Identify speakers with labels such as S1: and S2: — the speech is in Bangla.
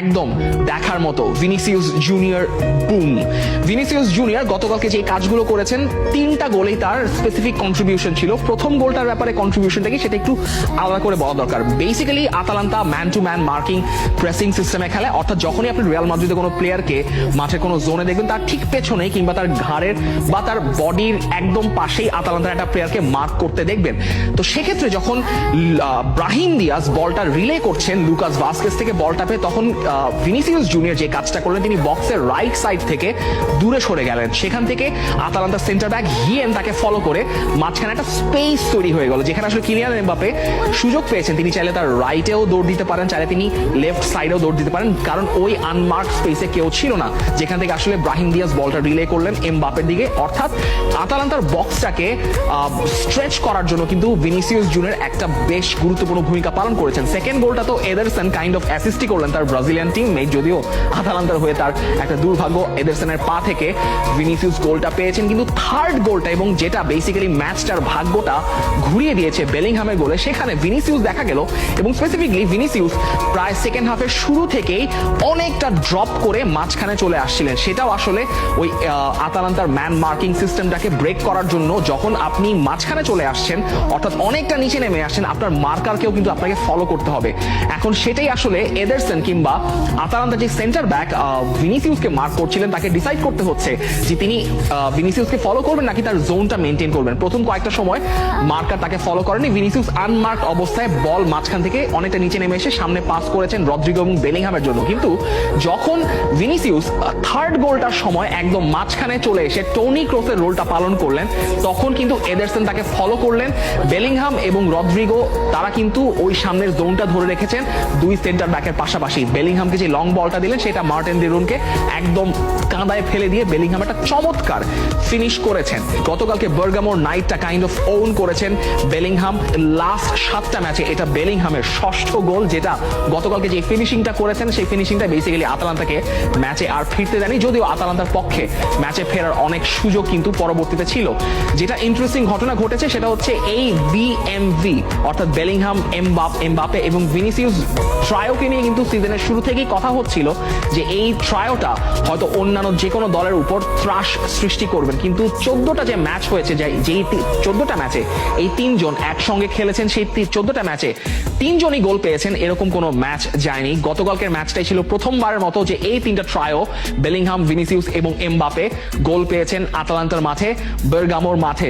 S1: একদম দেখার মতো Vinicius junior boom. Vinicius junior গতকালকে যে কাজগুলো করেছেন, তিনটা গোলেই তার স্পেসিফিক কন্ট্রিবিউশন ছিল। প্রথম গোলটার ব্যাপারে কন্ট্রিবিউশনটা কি সেটা একটু আলাদা করে বলা দরকার। Basically Atalanta man to man marking pressing সিস্টেমে খেলে, অর্থাৎ যখনই আপনি রিয়াল মাদ্রিদে কোনো প্লেয়ারকে মাঠের কোনো জোনে দেখবেন, তার ঠিক পেছনে কিংবা তার ঘাড়ের বা তার বডির একদম পাশেই আতালান্তার একটা প্লেয়ারকে মার্ক করতে দেখবেন। তো সেক্ষেত্রে যখন ব্রাহিম দিয়াস বলটা রিলে করছেন লুকাস ভাস্কেস থেকে বলটা পেয়ে, তখন ভিনিসিয়াস জুনিয়র যে কাজটা করলেন, তিনি বক্সের রাইট সাইড থেকে দূরে সরে গেলেন। সেখান থেকে আতালান্তা সেন্টার ব্যাক হিয়েন তাকে ফলো করে মাঝখানে একটা স্পেস তৈরি হয়ে গেল, যেখানে আসলে কিলিয়ান এমবাপে সুযোগ পেয়েছেন। তিনি চাইলে তার রাইটেও দৌড় দিতে পারেন, চাইলে তিনি লেফট সাইডেও দৌড় দিতে পারেন, কারণ ওই আনমার্ক স্পেসে কেউ ছিল না। যেখান থেকে আসলে ব্রাহিম দিয়াস বলটা রিলে করলেন এমবাপের দিকে। অর্থাৎ আতালান্তার বক্সটাকে স্ট্রেচ করার জন্য কিন্তু ভিনিসিয়াস জুনের একটা বেশ গুরুত্বপূর্ণ ভূমিকা পালন করেছেন। সেকেন্ড গোলটা তো এদারসন কাইন্ড অফ অ্যাসিস্টই করলেন তার ব্রাজিলিয়ান টিম মেট যদিও আতালান্তার হয়ে তার একটা দুর্ভাগ্য এদারসনের পা থেকে ভিনিসিয়াস গোলটা পেয়েছেন, কিন্তু থার্ড গোলটা এবং যেটা বেসিক্যালি ম্যাচটার ভাগ্যটা ঘুরিয়ে দিয়েছে বেলিংহামের গোলে সেখানে ভিনিসিয়াস দেখা গেল এবং স্পেসিফিকলি ভিনিসিয়াস প্রায় সেকেন্ড হাফের শুরু থেকেই অনেকটা ড্রপ করে মাঝখানে চলে আসছিলেন। সেটাও আসলে ওই আতালান্তার ম্যান মার্কিং সিস্টেমটাকে ব্রেক করার জন্য যখন আপনি মাঝখানে চলে আসছেন, অর্থাৎ অনেকটা নিচে নেমে আসছেন, আপনার মার্কারকেও কিন্তু আপনাকে ফলো করতে হবে। এখন সেটাই আসলে এদারসন কিংবা আতালান্তা যে সেন্টার ব্যাক ভিনিসিউসকে মার্ক করছিলেন, তাকে ডিসাইড করতে হচ্ছে যে তিনি ভিনিসিউসকে ফলো করবেন নাকি তার জোনটা মেনটেন করবেন। প্রথম কয়েকটা সময় মার্কার তাকে ফলো করেনি ভিনিসিউস আনমার্কড অবস্থায় বল মাঝখান থেকে অনেকটা নিচে নেমে এসে সামনে পাস করেছেন রদ্রিগো এবং বেলিংহামের জন্য। কিন্তু যখন ভিনিসিউস থার্ড গোলটার সময় একদম মাঝখানে চলে এসে টনি ক্রোসের রোলটা পালন করলেন, তখন কিন্তু এদারসন তাকে ফলো করলেন। বেলিংহাম এবং রদ্রিগো তারা কিন্তু ওই সামনের জোনটা ধরে রেখেছেন, দুই সেন্টার ব্যাকের পাশাপাশি। বেলিংহামকে যে লং বলটা দিলেন, সেটা মার্টেন দেরুনকে একদম কাঁদায় ফেলে দিয়ে বেলিংহাম একটা চমৎকার ফিনিশ করেছেন। গতকালকে বার্গামোর নাইটটা কাইন্ড অফ ওন করেছেন। বেলিংহাম লাস্ট সাতটা ম্যাচে এটা বেলিংহামের ষষ্ঠ গোল, যেটা গতকালকে যে ফিনিশিংটা করেছেন, সেই ফিনিশিংটা বেসিক্যালি আতালান্তাকে ম্যাচে আর ফিরতে দেয়নি, যদিও আতালান্তার পক্ষে ম্যাচে ফেরার অনেক সুযোগ কিন্তু পরবর্তীতে ছিল। যেটা ইন্টারেস্টিং ঘটনা ঘটেছে, সেটা হচ্ছে এই বিএমভি অর্থাৎ বেলিংহাম, এমবাপ, এমবাপে এবং ভিনিসিয়াস ট্রায়োকে নিয়ে কিন্তু সিজনের শুরু থেকেই কথা হচ্ছিল যে এই ট্রায়োটা হয়তো অন্যান্য যে কোনো দলের উপর ত্রাস সৃষ্টি করবেন। কিন্তু চোদ্দটা যে ম্যাচ হয়েছে যেই চোদ্দটা ম্যাচে এই তিনজন একসঙ্গে খেলেছেন, সেই চোদ্দটা ম্যাচে তিনজনই গোল পেয়েছেন, এরকম কোনো ম্যাচ যায়নি। গতকালকের ম্যাচটাই ছিল প্রথমবারের মতো যে এই তিনটা ট্রায়ো বেলিংহাম ভিনিসিউস এবং এমবাপে গোল পেয়েছেন আতালান্তার মাঠে বেরগামোর মাঠে।